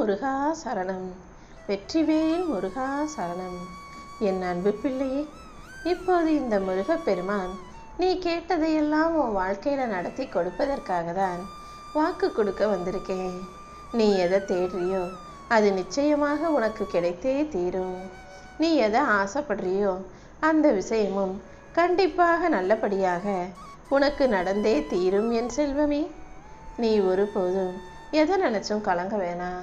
முருகா சரணம். வெற்றிவேல் முருகா சரணம். என் அன்பு பிள்ளையே இப்போது இந்த முருகப்பெருமான் நீ கேட்டதையெல்லாம் உன் வாழ்க்கையில் நடத்தி கொடுப்பதற்காக தான் வாக்கு கொடுக்க வந்திருக்கேன். நீ எதை தேடுறியோ அது நிச்சயமாக உனக்கு கிடைத்தே தீரும். நீ எதை ஆசைப்படுறியோ அந்த விஷயமும் கண்டிப்பாக நல்லபடியாக உனக்கு நடந்தே தீரும் என் செல்வமே. நீ ஒருபோதும் எதை நினைச்சும் கலங்க வேணாம்.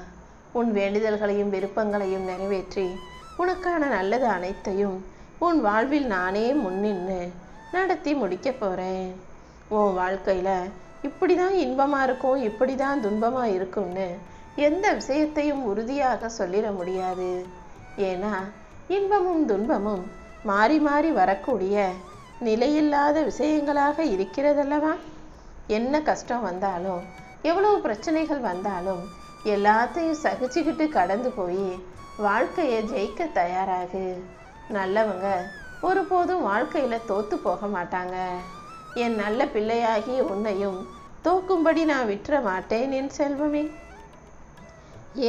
உன் வேண்டுதல்களையும் விருப்பங்களையும் நிறைவேற்றி உனக்கான நல்லது அனைத்தையும் உன் வாழ்வில் நானே முன்னின்று நடத்தி முடிக்க போகிறேன் உன் வாழ்க்கையில் இப்படி தான் இன்பமாக இருக்கும் இப்படி தான் துன்பமாக இருக்கும்னு எந்த விஷயத்தையும் உறுதியாக சொல்லிட முடியாது. ஏன்னா இன்பமும் துன்பமும் மாறி மாறி வரக்கூடிய நிலையில்லாத விஷயங்களாக இருக்கிறதல்லவா? என்ன கஷ்டம் வந்தாலும் எவ்வளவு பிரச்சனைகள் வந்தாலும் எல்லாத்தையும் சகிச்சுக்கிட்டு கடந்து போய் வாழ்க்கையை ஜெயிக்க தயாராகு. நல்லவங்க ஒருபோதும் வாழ்க்கையில் தோத்து போக மாட்டாங்க. என் நல்ல பிள்ளையாகிய உன்னையும் தோக்கும்படி நான் விட்டுற மாட்டேன் என் செல்வமே.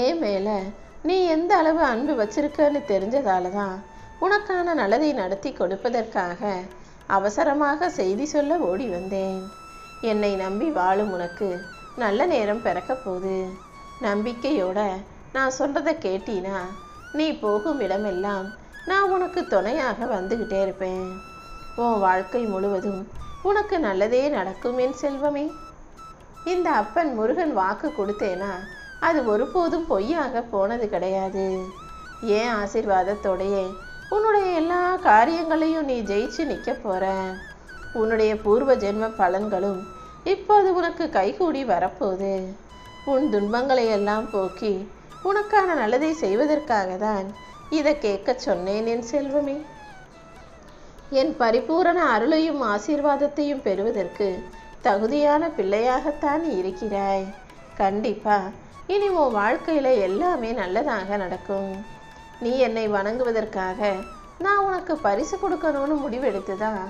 ஏன் மேலே நீ எந்த அளவு அன்பு வச்சிருக்கன்னு தெரிஞ்சதால தான் உனக்கான நல்லதை நடத்தி கொடுப்பதற்காக அவசரமாக செய்தி சொல்ல ஓடி வந்தேன். என்னை நம்பி வாழும் உனக்கு நல்ல நேரம் பிறக்க போகுது. நம்பிக்கையோட நான் சொல்கிறத கேட்டீனா நீ போகும் இடமெல்லாம் நான் உனக்கு துணையாக வந்துக்கிட்டே இருப்பேன். உன் வாழ்க்கை முழுவதும் உனக்கு நல்லதே நடக்கும் என் செல்வமே. இந்த அப்பன் முருகன் வாக்கு கொடுத்தேனா அது ஒருபோதும் பொய்யாக போனது கிடையாது. ஏன் ஆசீர்வாதத்தோடையே உன்னுடைய எல்லா காரியங்களையும் நீ ஜெயிச்சு நிற்க போற? உன்னுடைய பூர்வ ஜென்ம பலன்களும் இப்போது உனக்கு கைகூடி வரப்போகுது. உன் துன்பங்களை எல்லாம் போக்கி உனக்கான நல்லதை செய்வதற்காக தான் இதை கேட்க சொன்னேன் என் செல்வமே. என் பரிபூரண அருளையும் ஆசீர்வாதத்தையும் பெறுவதற்கு தகுதியான பிள்ளையாகத்தான் இருக்கிறாய். கண்டிப்பா இனி உன் வாழ்க்கையில எல்லாமே நல்லதாக நடக்கும். நீ என்னை வணங்குவதற்காக நான் உனக்கு பரிசு கொடுக்கணும்னு முடிவெடுத்துதான்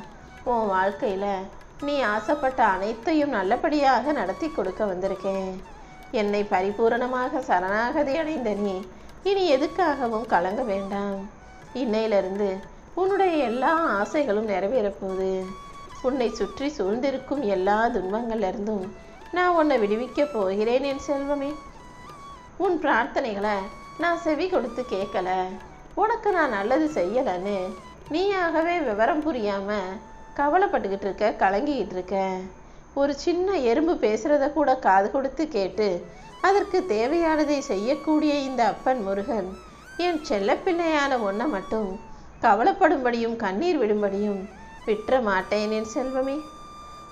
உன் வாழ்க்கையில நீ ஆசைப்பட்ட அனைத்தையும் நல்லபடியாக நடத்தி கொடுக்க வந்திருக்கேன். என்னை பரிபூரணமாக சரணாகதி அடைந்த நீ இனி எதுக்காகவும் கலங்க வேண்டாம். இன்னையிலிருந்து உன்னுடைய எல்லா ஆசைகளும் நிறைவேறப்போகுது. உன்னை சுற்றி சூழ்ந்திருக்கும் எல்லா துன்பங்கள்லேருந்தும் நான் உன்னை விடுவிக்கப் போகிறேன் என் செல்வமே. உன் பிரார்த்தனைகளை நான் செவி கொடுத்து கேட்கல. உனக்கு நான் நல்லது செய்யலைன்னு நீயாகவே விவரம் புரியாமல் கவலைப்பட்டுக்கிட்டு இருக்க கலங்கிக்கிட்டு இருக்க. ஒரு சின்ன எறும்பு பேசுறத கூட காது கொடுத்து கேட்டு அதற்கு தேவையானதை செய்யக்கூடிய இந்த அப்பன் முருகன் என் செல்லப்பிள்ளையான ஒன்றை மட்டும் கவலைப்படும்படியும் கண்ணீர் விடும்படியும் விற்ற மாட்டேன் என் செல்வமே.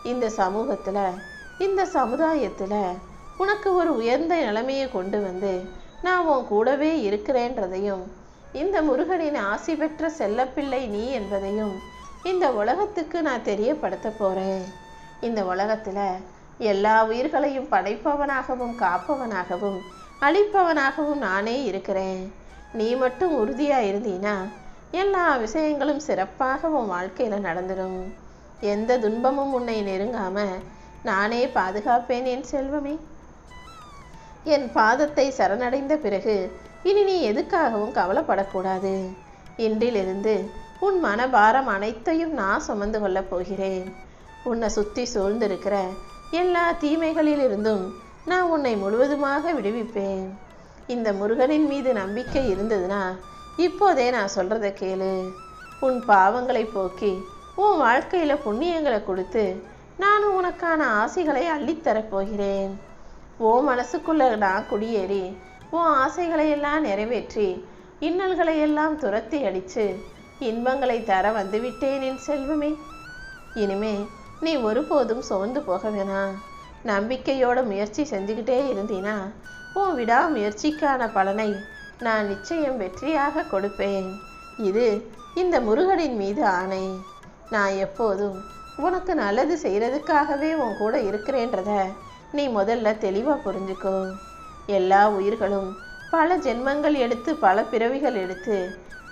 இந்த சமூகத்தில் இந்த சமுதாயத்தில் உனக்கு ஒரு உயர்ந்த நிலைமையை கொண்டு வந்து நான் உன் கூடவே இருக்கிறேன்றதையும் இந்த முருகனின் ஆசி பெற்ற செல்லப்பிள்ளை நீ என்பதையும் இந்த உலகத்துக்கு நான் தெரியப்படுத்த போகிறேன் இந்த உலகத்தில் எல்லா உயிர்களையும் படைப்பவனாகவும் காப்பவனாகவும் அழிப்பவனாகவும் நானே இருக்கிறேன். நீ மட்டும் உறுதியாக இருந்தீனா எல்லா விஷயங்களும் சிறப்பாக உன் வாழ்க்கையில் நடந்துடும் எந்த துன்பமும் உன்னை நெருங்காம நானே பாதுகாப்பேன் என் செல்வமே. என் பாதத்தை சரணடைந்த பிறகு இனி நீ எதுக்காகவும் கவலைப்படக்கூடாது. இன்றிலிருந்து உன் மனபாரம் அனைத்தையும் நான் சுமந்து கொள்ளப் போகிறேன். உன்னை சுற்றி சூழ்ந்திருக்கிற எல்லா தீமைகளிலிருந்தும் நான் உன்னை முழுவதுமாக விடுவிப்பேன். இந்த முருகனின் மீது நம்பிக்கை இருந்ததுன்னா இப்போதே நான் சொல்கிறத கேளு. உன் பாவங்களை போக்கி உன் வாழ்க்கையில் புண்ணியங்களை கொடுத்து நான் உனக்கான ஆசைகளை அள்ளித்தரப்போகிறேன் ஓ மனசுக்குள்ள நான் குடியேறி உன் ஆசைகளை எல்லாம் நிறைவேற்றி இன்னல்களை எல்லாம் துரத்தி அடித்து இன்பங்களை தர வந்துவிட்டேன் என் செல்வமே. இனிமே நீ ஒருபோதும் சோர்ந்து போக வேணாம் நம்பிக்கையோட முயற்சி செஞ்சுக்கிட்டே இருந்தீனா உன் விடா முயற்சிக்கான பலனை நான் நிச்சயம் வெற்றியாக கொடுப்பேன். இது இந்த முருகனின் மீது ஆணை. நான் எப்போதும் உனக்கு நல்லது செய்கிறதுக்காகவே உன் கூட இருக்கிறேன்றத நீ முதல்ல தெளிவாக புரிஞ்சுக்கோ. எல்லா உயிர்களும் பல ஜென்மங்கள் எடுத்து பல பிறவிகள் எடுத்து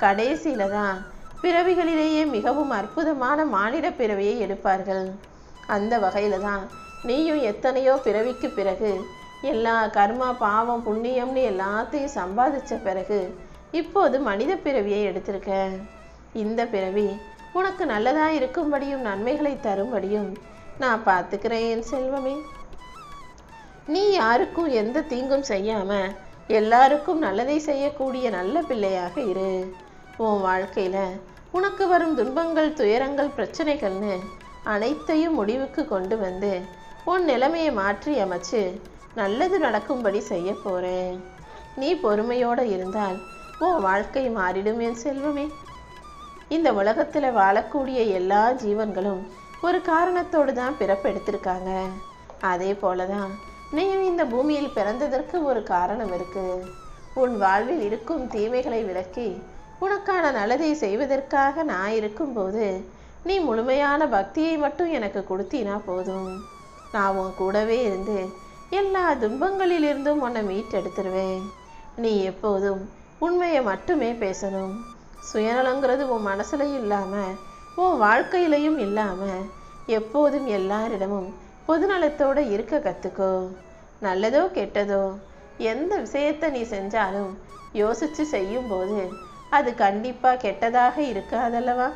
கடைசியில தான் பிறவிகளிலேயே மிகவும் அற்புதமான மானிட பிறவியை எடுப்பார்கள். அந்த வகையில் தான் நீயும் எத்தனையோ பிறவிக்கு பிறகு எல்லா கர்மா பாவம் புண்ணியம்னு எல்லாத்தையும் சம்பாதிச்ச பிறகு இப்போது மனித பிறவியை எடுத்திருக்க. இந்த பிறவி உனக்கு நல்லதாக இருக்கும்படியும் நன்மைகளை தரும்படியும் நான் பார்த்துக்கிறேன் என் செல்வமே. நீ யாருக்கும் எந்த தீங்கும் செய்யாமல் எல்லாருக்கும் நல்லதை செய்யக்கூடிய நல்ல பிள்ளையாக இரு. உன் வாழ்க்கையில் உனக்கு வரும் துன்பங்கள் துயரங்கள் பிரச்சனைகள்னு அனைத்தையும் முடிவுக்கு கொண்டு வந்து உன் நிலைமையை மாற்றி அமைச்சு நல்லது நடக்கும்படி செய்ய போகிறேன் நீ பொறுமையோடு இருந்தால் உன் வாழ்க்கை மாறிடும் என் செல்வமே. இந்த உலகத்தில் வாழக்கூடிய எல்லா ஜீவன்களும் ஒரு காரணத்தோடு தான் பிறப்பெடுத்திருக்காங்க. அதே போல தான் நீயும் இந்த பூமியில் பிறந்ததற்கு ஒரு காரணம் இருக்கு. உன் வாழ்வில் இருக்கும் தீமைகளை விலக்கி உனக்கான நல்லதை செய்வதற்காக நான் இருக்கும்போது நீ முழுமையான பக்தியை மட்டும் எனக்கு கொடுத்தீனா போதும். நான் உன் கூடவே இருந்து எல்லா துன்பங்களிலிருந்தும் உன்னை மீட்டெடுத்துருவேன். நீ எப்போதும் உண்மையை மட்டுமே பேசணும். சுயநலங்கிறது உன் மனசுலையும் இல்லாமல் உன் வாழ்க்கையிலையும் இல்லாமல் எப்போதும் எல்லாரிடமும் பொதுநலத்தோடு இருக்க கற்றுக்கோ நல்லதோ கெட்டதோ எந்த விஷயத்தை நீ செஞ்சாலும் யோசித்து செய்யும்போது அது கண்டிப்பா கெட்டதாக இருக்காதல்லவா?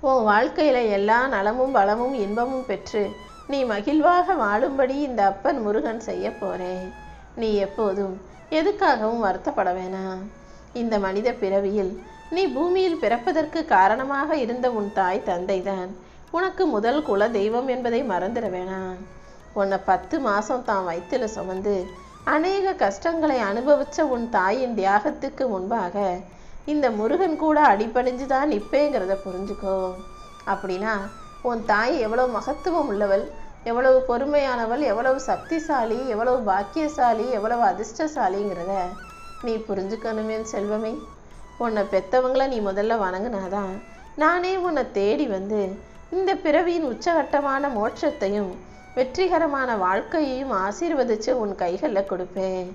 உன் வாழ்க்கையில எல்லா நலமும் வளமும் இன்பமும் பெற்று நீ மகிழ்வாக வாழும்படி இந்த அப்பன் முருகன் செய்ய போறேன் நீ எப்போதும் எதுக்காகவும் வருத்தப்பட வேணாம் இந்த மனித பிறவியில் நீ பூமியில் பிறப்பதற்கு காரணமாக இருந்த உன் தாய் தந்தைதான். உனக்கு முதல் குல தெய்வம் என்பதை மறந்துட வேணாம். உன்னை பத்து மாசம் தான் வயிற்றுல சுமந்து அநேக கஷ்டங்களை அனுபவிச்ச உன் தாயின் தியாகத்துக்கு முன்பாக இந்த முருகன் கூட அடிபணிஞ்சு தான் நிற்பேங்கிறத புரிஞ்சுக்கோ. அப்படின்னா உன் தாய் எவ்வளோ மகத்துவம் உள்ளவள் எவ்வளவு பொறுமையானவள் எவ்வளவு சக்திசாலி எவ்வளவு பாக்கியசாலி எவ்வளவு அதிர்ஷ்டசாலிங்கிறத நீ புரிஞ்சுக்கணுமே செல்வமே. உன்னை பெத்தவங்கள நீ முதல்ல வணங்கினாதான் நானே உன்னை தேடி வந்து இந்த பிறவியின் உச்சகட்டமான மோட்சத்தையும் வெற்றிகரமான வாழ்க்கையையும் ஆசீர்வதிச்சு உன் கைகளில் கொடுப்பேன்.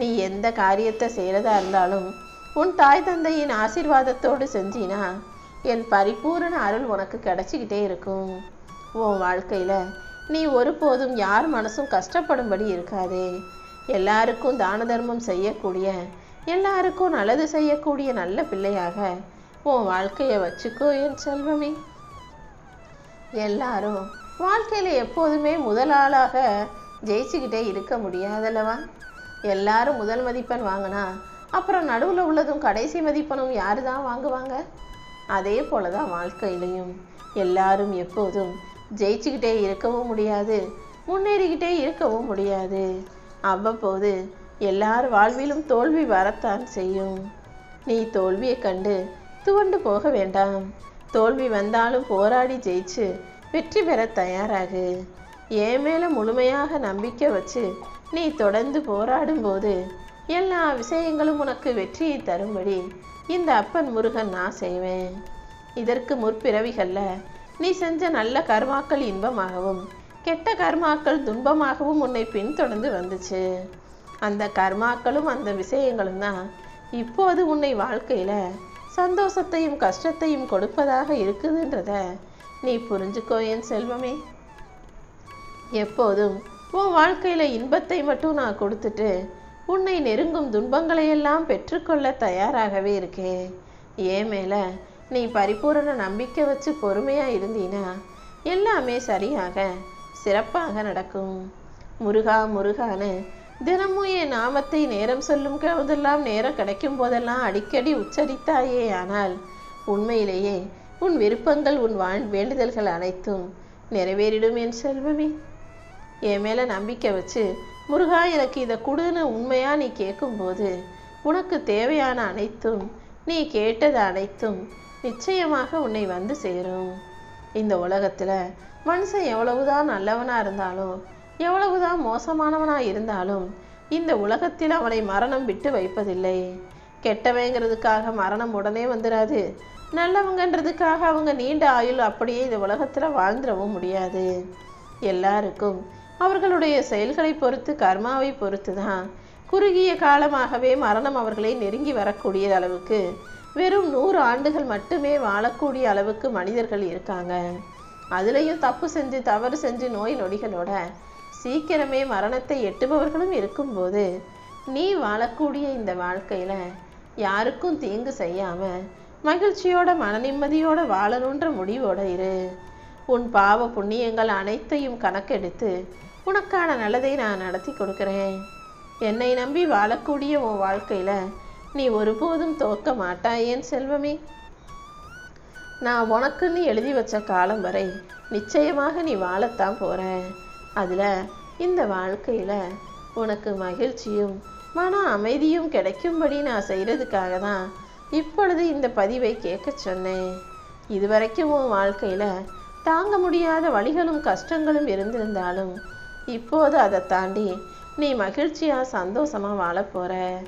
நீ எந்த காரியத்தை செய்கிறதா இருந்தாலும் உன் தாய் தந்தையின் ஆசீர்வாதத்தோடு செஞ்சினா என் பரிபூரண அருள் உனக்கு கிடச்சிக்கிட்டே இருக்கும். உன் வாழ்க்கையில் நீ ஒருபோதும் யார் மனசும் கஷ்டப்படும்படி இருக்காதே. எல்லாருக்கும் தான தர்மம் செய்யக்கூடிய எல்லாருக்கும் நல்லது செய்யக்கூடிய நல்ல பிள்ளையாக உன் வாழ்க்கையை வச்சுக்கோ என் செல்வமே. எல்லாரும் வாழ்க்கையில் எப்போதுமே முதல் ஆளாக ஜெயிச்சுக்கிட்டே இருக்க முடியாதல்லவா? எல்லாரும் முதல் மதிப்பெண் வாங்கினா அப்புறம் நடுவில் உள்ளதும் கடைசி மதிப்பெண்ணும் யாரு தான் வாங்குவாங்க? அதே போல தான் வாழ்க்கையிலையும். எல்லாரும் எப்போதும் ஜெயிச்சுக்கிட்டே இருக்கவும் முடியாது முன்னேறிக்கிட்டே இருக்கவும் முடியாது. அவ்வப்போது எல்லார் வாழ்விலும் தோல்வி வரத்தான் செய்யும். நீ தோல்வியை கண்டு துவண்டு போக வேண்டாம். தோல்வி வந்தாலும் போராடி ஜெயிச்சு வெற்றி பெற தயாராகு. என் மேலே முழுமையாக நம்பிக்கை வச்சு நீ தொடர்ந்து போராடும்போது எல்லா விஷயங்களும் உனக்கு வெற்றியை தரும்படி இந்த அப்பன் முருகன் நான் செய்வேன். இதற்கு முற்பிறவிகளில் நீ செஞ்ச நல்ல கர்மாக்கள் இன்பமாகவும் கெட்ட கர்மாக்கள் துன்பமாகவும் உன்னை பின்தொடர்ந்து வந்துச்சு. அந்த கர்மாக்களும் அந்த விஷயங்களும் தான் இப்போது உன்னை வாழ்க்கையில் சந்தோஷத்தையும் கஷ்டத்தையும் கொடுப்பதாக இருக்குதுன்றத நீ புரிஞ்சுக்கோ என் செல்வமே. எப்போதும் உன் வாழ்க்கையில் இன்பத்தை மட்டும் நான் கொடுத்துட்டு உன்னை நெருங்கும் துன்பங்களை எல்லாம் பெற்றுக்கொள்ள தயாராகவே இருக்கேன். ஏன் மேலே நீ பரிபூரண நம்பிக்கை வச்சு பொறுமையாக இருந்தீனா எல்லாமே சரியாக சிறப்பாக நடக்கும். முருகா முருகான்னு தினமும் என் நாமத்தை நேரம் சொல்லும் போதெல்லாம் நேரம் கிடைக்கும் போதெல்லாம் அடிக்கடி உச்சரித்தாயே ஆனால் உண்மையிலேயே உன் விருப்பங்கள் உன் வாழ் வேண்டுதல்கள் அனைத்தும் நிறைவேறிடும் என் செல்வமே. என் மேலே நம்பிக்கை வச்சு முருகா எனக்கு இதை கொடுன்னு உண்மையாக நீ கேட்கும்போது உனக்கு தேவையான அனைத்தும் நீ கேட்டது அனைத்தும் நிச்சயமாக உன்னை வந்து சேரும். இந்த உலகத்தில் மனுஷன் எவ்வளவுதான் நல்லவனாக இருந்தாலும் எவ்வளவுதான் மோசமானவனாக இருந்தாலும் இந்த உலகத்தில் அவனை மரணம் விட்டு வைப்பதில்லை. கெட்டவங்கிறதுக்காக மரணம் உடனே வந்துடாது நல்லவங்கன்றதுக்காக அவங்க நீண்ட ஆயுள் அப்படியே இந்த உலகத்தில் வாழ்ந்துடவும் முடியாது. எல்லாருக்கும் அவர்களுடைய செயல்களை பொறுத்து கர்மாவை பொறுத்து தான் குறுகிய காலமாகவே மரணம் அவர்களை நெருங்கி வரக்கூடிய அளவுக்கு வெறும் நூறு ஆண்டுகள் மட்டுமே வாழக்கூடிய அளவுக்கு மனிதர்கள் இருக்காங்க. அதுலேயும் தப்பு செஞ்சு தவறு செஞ்சு நோய் நொடிகளோட சீக்கிரமே மரணத்தை எட்டுபவர்களும் இருக்கும்போது நீ வாழக்கூடிய இந்த வாழ்க்கையில் யாருக்கும் தீங்கு செய்யாமல் மகிழ்ச்சியோட மன நிம்மதியோட வாழணுன்ற முடிவோட இரு. உன் பாவ புண்ணியங்கள் அனைத்தையும் கணக்கெடுத்து உனக்கான நல்லதை நான் நடத்தி கொடுக்குறேன். என்னை நம்பி வாழக்கூடிய உன் வாழ்க்கையில நீ ஒருபோதும் தோக்க மாட்டாயேன் செல்வமே. நான் உனக்குன்னு எழுதி வச்ச காலம் வரை நிச்சயமாக நீ வாழத்தான் போற அதில் இந்த வாழ்க்கையில உனக்கு மகிழ்ச்சியும் மன அமைதியும் கிடைக்கும்படி நான் செய்கிறதுக்காக தான் இப்பொழுது இந்த பதிவை கேட்க சொன்னேன். இதுவரைக்கும் உன் வாழ்க்கையில் தாங்க முடியாத வழிகளும் கஷ்டங்களும் இருந்திருந்தாலும் இப்போது அதை தாண்டி நீ மகிழ்ச்சியாக சந்தோஷமாக வாழப் போகிற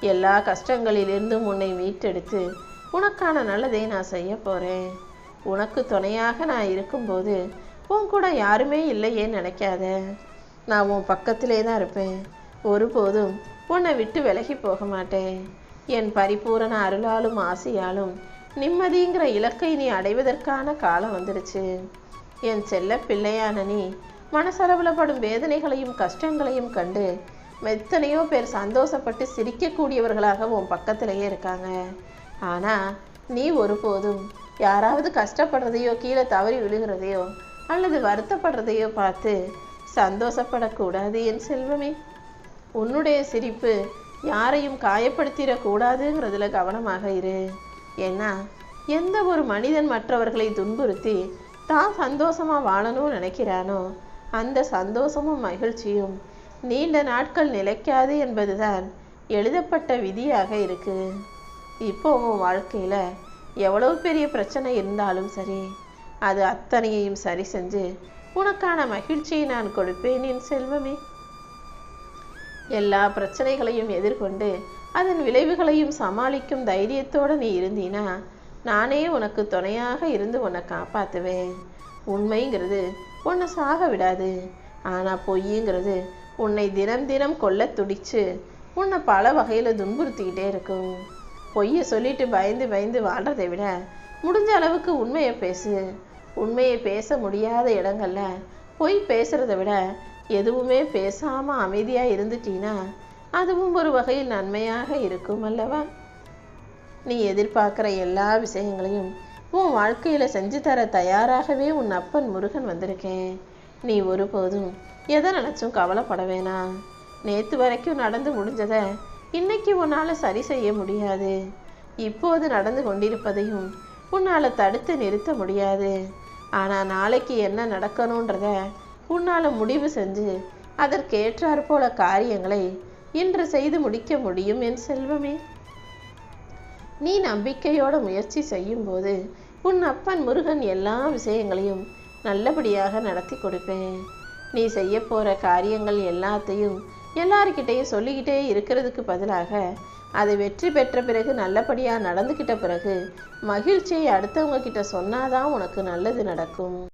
எல்லா கஷ்டங்களிலிருந்தும் உன்னை மீட்டெடுத்து உனக்கான நல்லதை நான் செய்ய போகிறேன் உனக்கு துணையாக நான் இருக்கும்போது உன் கூட யாருமே இல்லையே நினைக்காத. நான் உன் பக்கத்திலே தான் இருப்பேன். ஒருபோதும் உன்னை விட்டு விலகி போக மாட்டேன். என் பரிபூரண அருளாலும் ஆசையாலும் நிம்மதிங்கிற இலக்கை நீ அடைவதற்கான காலம் வந்துடுச்சு. என் செல்ல பிள்ளையான நீ மனசளவுல படும் வேதனைகளையும் கஷ்டங்களையும் கண்டு எத்தனையோ பேர் சந்தோஷப்பட்டு சிரிக்கக்கூடியவர்களாக உன் பக்கத்திலேயே இருக்காங்க. ஆனால் நீ ஒருபோதும் யாராவது கஷ்டப்படுறதையோ கீழே தவறி விழுகிறதையோ அல்லது வருத்தப்படுறதையோ பார்த்து சந்தோஷப்படக்கூடாது என் செல்வமே. உன்னுடைய சிரிப்பு யாரையும் காயப்படுத்திடக்கூடாதுங்கிறதுல கவனமாக இரு. ஏன்னா எந்த ஒரு மனிதன் மற்றவர்களை துன்புறுத்தி தான் சந்தோஷமாக வாழணும்னு நினைக்கிறானோ அந்த சந்தோஷமும் மகிழ்ச்சியும் நீண்ட நாட்கள் நிலைக்காது என்பதுதான் எழுதப்பட்ட விதியாக இருக்கு. இப்போ உன் வாழ்க்கையில் எவ்வளவு பெரிய பிரச்சனை இருந்தாலும் சரி அது அத்தனையையும் சரி செஞ்சு உனக்கான மகிழ்ச்சியை நான் கொடுப்பேன் என் செல்வமே. எல்லா பிரச்சனைகளையும் எதிர்கொண்டு அதன் விளைவுகளையும் சமாளிக்கும் தைரியத்தோடு நீ இருந்தீனா நானே உனக்கு துணையாக இருந்து உன்னை காப்பாற்றுவேன் உண்மைங்கிறது உன்னை சாக விடாது. ஆனால் பொய்யுங்கிறது உன்னை தினம் தினம் கொல்ல துடிச்சு உன்னை பல வகையில் துன்புறுத்திக்கிட்டே இருக்கும். பொய்யை சொல்லிட்டு பயந்து பயந்து வாழ்றதை விட முடிஞ்ச அளவுக்கு உண்மையை பேசு. உண்மையை பேச முடியாத இடங்களில் பொய் பேசுகிறத விட எதுவுமே பேசாமல் அமைதியாக இருந்துட்டீன்னா அதுவும் ஒரு வகையில் நன்மையாக இருக்கும் அல்லவா? நீ எதிர்பார்க்குற எல்லா விஷயங்களையும் உன் வாழ்க்கையில் செஞ்சு தர தயாராகவே உன் அப்பன் முருகன் வந்திருக்கேன். நீ ஒருபோதும் எதை நினச்சும் கவலைப்பட வேணாம் நேற்று வரைக்கும் நடந்து முடிஞ்சதை இன்னைக்கு உன்னால் சரி செய்ய முடியாது. இப்போது நடந்து கொண்டிருப்பதையும் உன்னால் தடுத்து நிறுத்த முடியாது. ஆனால் நாளைக்கு என்ன நடக்கணுன்றத உன்னால முடிவு செஞ்சு அதற்கேற்றாற் போல காரியங்களை இன்று செய்து முடிக்க முடியும் என் செல்வமே. நீ நம்பிக்கையோட முயற்சி செய்யும்போது உன் அப்பன் முருகன் எல்லா விஷயங்களையும் நல்லபடியாக நடத்தி கொடுப்பேன். நீ செய்ய போற காரியங்கள் எல்லாத்தையும் எல்லார்கிட்டையும் சொல்லிக்கிட்டே இருக்கிறதுக்கு பதிலாக அதை வெற்றி பெற்ற பிறகு நல்லபடியா நடந்துக்கிட்ட பிறகு மகிழ்ச்சியை அடுத்தவங்க கிட்ட சொன்னாதான் உனக்கு நல்லது நடக்கும்.